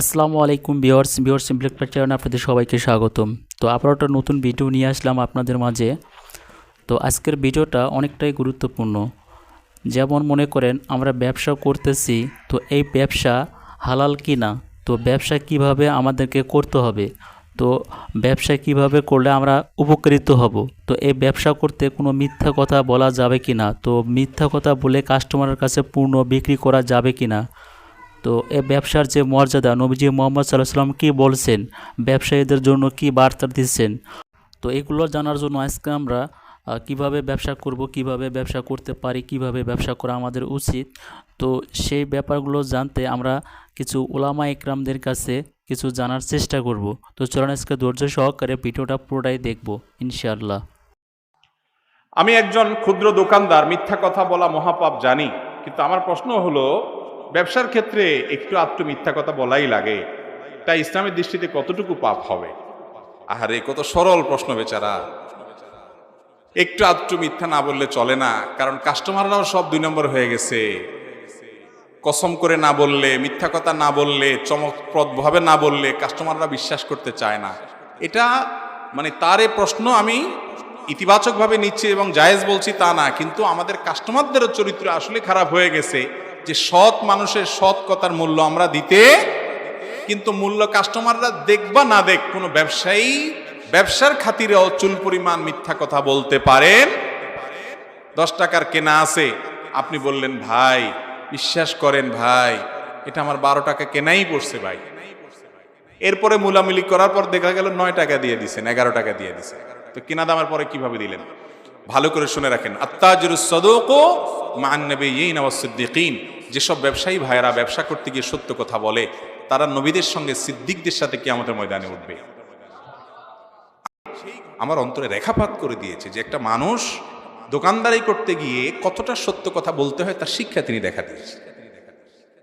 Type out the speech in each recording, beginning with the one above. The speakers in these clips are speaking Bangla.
আসসালামু আলাইকুম বিয়ার্স বিয়ার্স সিম্পলেক্টার চ্যানেলে আপনাদের সবাইকে স্বাগতম। তো আবার একটা নতুন ভিডিও নিয়ে আসলাম আপনাদের মাঝে। তো আজকের ভিডিওটা অনেকটাই গুরুত্বপূর্ণ। যেমন মনে করেন, আমরা ব্যবসা করতেছি, তো এই ব্যবসা হালাল কি না তো ব্যবসা কীভাবে আমাদেরকে করতে হবে? তো ব্যবসা কীভাবে করলে আমরা উপকৃত হব? তো এই ব্যবসা করতে কোনো মিথ্যা কথা বলা যাবে কি না তো মিথ্যা কথা বলে কাস্টমারের কাছে পূর্ণ বিক্রি করা যাবে কি না তো এ ব্যবসার যে মর্যাদা নবীজি মোহাম্মদ সাল্লাহ সাল্লাম কী বলছেন? ব্যবসায়ীদের জন্য কি বার্তা দিচ্ছেন? তো এগুলো জানার জন্য আজকে আমরা কীভাবে ব্যবসা করব, কীভাবে ব্যবসা করতে পারি, কীভাবে ব্যবসা করা আমাদের উচিত? তো সেই ব্যাপারগুলো জানতে আমরা কিছু ওলামা ইকরামদের কাছে কিছু জানার চেষ্টা করব। তো চলুন আজকে ধৈর্য সহকারে ভিডিওটা পুরোটাই দেখব, ইনশাআল্লাহ। আমি একজন ক্ষুদ্র দোকানদার, মিথ্যা কথা বলা মহাপাপ জানি। কিন্তু আমার প্রশ্ন হলো ব্যবসার ক্ষেত্রে একটু আধটু মিথ্যা কথা বলাই লাগে। তাই ইসলামের দৃষ্টিতে কতটুকু পাপ হবে? আহারে, কত সরল প্রশ্ন বেচারা। একটু আধটু মিথ্যা না বললে চলে না, কারণ কাস্টমাররাও সব দুই নম্বর হয়ে গেছে। কসম করে না বললে, মিথ্যা কথা না বললে, চমকপ্রদভাবে না বললে কাস্টমাররা বিশ্বাস করতে চায় না। এটা মানে তার এ প্রশ্ন আমি ইতিবাচকভাবে নিচ্ছি এবং জায়েজ বলছি তা না, কিন্তু আমাদের কাস্টমারদেরও চরিত্র আসলে খারাপ হয়ে গেছে। যে সৎ মানুষের সৎ কথার মূল্য আমরা দিতে কিন্তু মূল্য কাস্টমাররা দেখবা না দেখ, কোনো ব্যবসায়ী ব্যবসার খাতিরেও চুল পরিমাণ মিথ্যা কথা বলতে পারেন দশ টাকার কেনা আছে, আপনি বললেন, ভাই, বিশ্বাস করেন ভাই, এটা আমার বারো টাকা কেনাই পড়ছে ভাই। এরপরে মুলামুলি করার পর দেখা গেল নয় টাকা দিয়ে দিছেন, এগারো টাকা দিয়ে দিছেন। তো কেনা দামের পরে কীভাবে দিলেন? ভালো করে শুনে রাখেন। আত্মাজুর সদকো মান্নবে ইন সিদ্দিকিন যেসব ব্যবসায়ী ভাইয়েরা ব্যবসা করতে গিয়ে সত্য কথা বলে, তারা নবীদের সঙ্গে সিদ্দিকদের সাথে কি আমাদের ময়দানে উঠবে। আমার অন্তরে রেখাপাত করে দিয়েছে যে একটা মানুষ দোকানদারি করতে গিয়ে কতটা সত্য কথা বলতে হয় তার শিক্ষা তিনি দেখা দিয়েছে।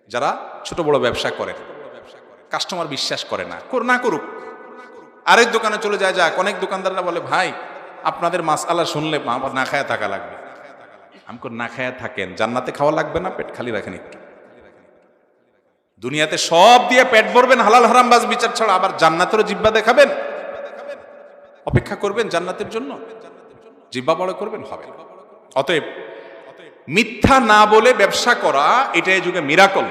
যারা ছোট বড় ব্যবসা করেন কাস্টমার বিশ্বাস করে না কর না করুক, আরেক দোকানে চলে যায় যাক, অনেক দোকানদাররা বলে, ভাই, আপনাদের মাস আলা শুনলে না খায় থাকা লাগবে। আমি না খায়া থাকেন। জান্নাতে খাওয়া লাগবে না, পেট খালি রাখেন একটু। দুনিয়াতে সব দিয়ে পেট ভরবেন, হালাল হারাম বাজ বিচার ছাড়া আবার জান্নাতেরও জিব্বা দেখাবেন? অপেক্ষা করবেন জান্নাতের জন্য? জিব্বা বড় করবেন? হবে। অতএব মিথ্যা না বলে ব্যবসা করা এটা এই যুগে মিরাকল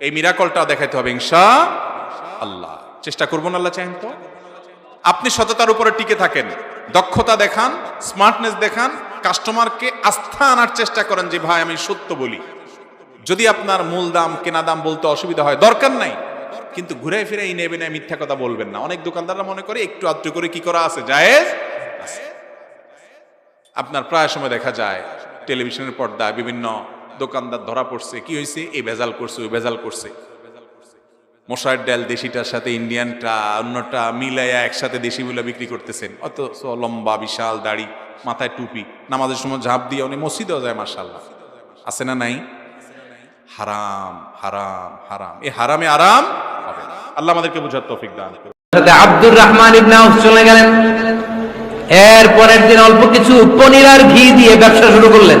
এই মিরাকলটা দেখাইতে হবে ইনশা আল্লাহ। চেষ্টা করব না আল্লাহ চাহেন তো? আপনি সততার উপরে টিকে থাকেন। দক্ষতা দেখান স্মার্টনেস দেখান কাস্টমারকে আস্থা আনার চেষ্টা করেন যে, ভাই, আমি সত্য বলি। যদি আপনার মূল দাম, কেনা দাম বলতে অসুবিধা হয়, দরকার নাই। কিন্তু ঘুরে ফিরে এই নেবে না মিথ্যা কথা বলবেন না। অনেক দোকানদাররা মনে করে একটু আধটু করে কি করা আছে? জায়েজ? আপনার প্রায় সময় দেখা যায়, টেলিভিশনের পর্দায় বিভিন্ন দোকানদার ধরা পড়ছে, কি হয়েছে এই ভেজাল করছে, ওই ভেজাল করছে। মশার ডাল দেশিটার সাথে ইন্ডিয়ানটা, অন্যটা মিলাইয়া একসাথে দেশি মিলা বিক্রি করতেছেন। অত লম্বা, বিশাল দাড়ি, মাথায় টুপি, নামাজের সময় ঝাঁপ দিয়ে উনি মসজিদেও যায় মার্শাল্লাহ আছে না নাই? হারাম হারাম হারাম। এ হারামে আরাম আল্লাহ আমাদেরকে বুঝার তৌফিক দান আব্দুর রহমান চলে গেলেন। এর পরের দিন অল্প কিছু পনির আর ঘি দিয়ে ব্যবসা শুরু করলেন।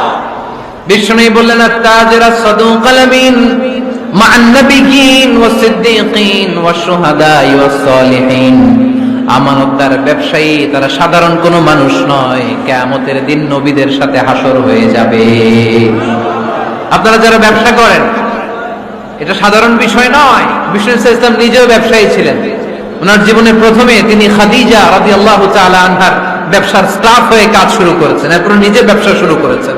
বিষ্ণু বললেন তাজেরা সদুক আলামিন, মা'আন নাবিয়িন সিদ্দিকিন ওয়াস শুহাদা ওয়াস সালিহিন। আমানতদার ব্যবসায়ী, তারা সাধারণ কোনো মানুষ নয়, কিয়ামতের দিন নবীদের সাথে হাসর হয়ে যাবে। আপনারা যারা ব্যবসা করেন, এটা সাধারণ বিষয় নয়, বিষ্ণু ইসা ইসলাম নিজেও ব্যবসায়ী ছিলেন। ওনার জীবনে প্রথমে তিনি খাদিজা রাজি আল্লাহ আনহার ব্যবসার স্টাফ হয়ে কাজ শুরু করেছেন, এরপরে নিজে ব্যবসা শুরু করেছেন।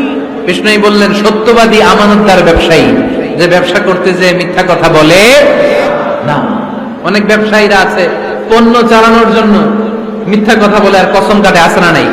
বিষ্ণুই বললেন, সত্যবাদী আমানতদার ব্যবসায়ী। যে ব্যবসা করতে যে মিথ্যা কথা বলে, না। অনেক ব্যবসায়ীরা আছে, পণ্য চালানোর জন্য মিথ্যা কথা বলে আর কসম কাটে আসে না নাই?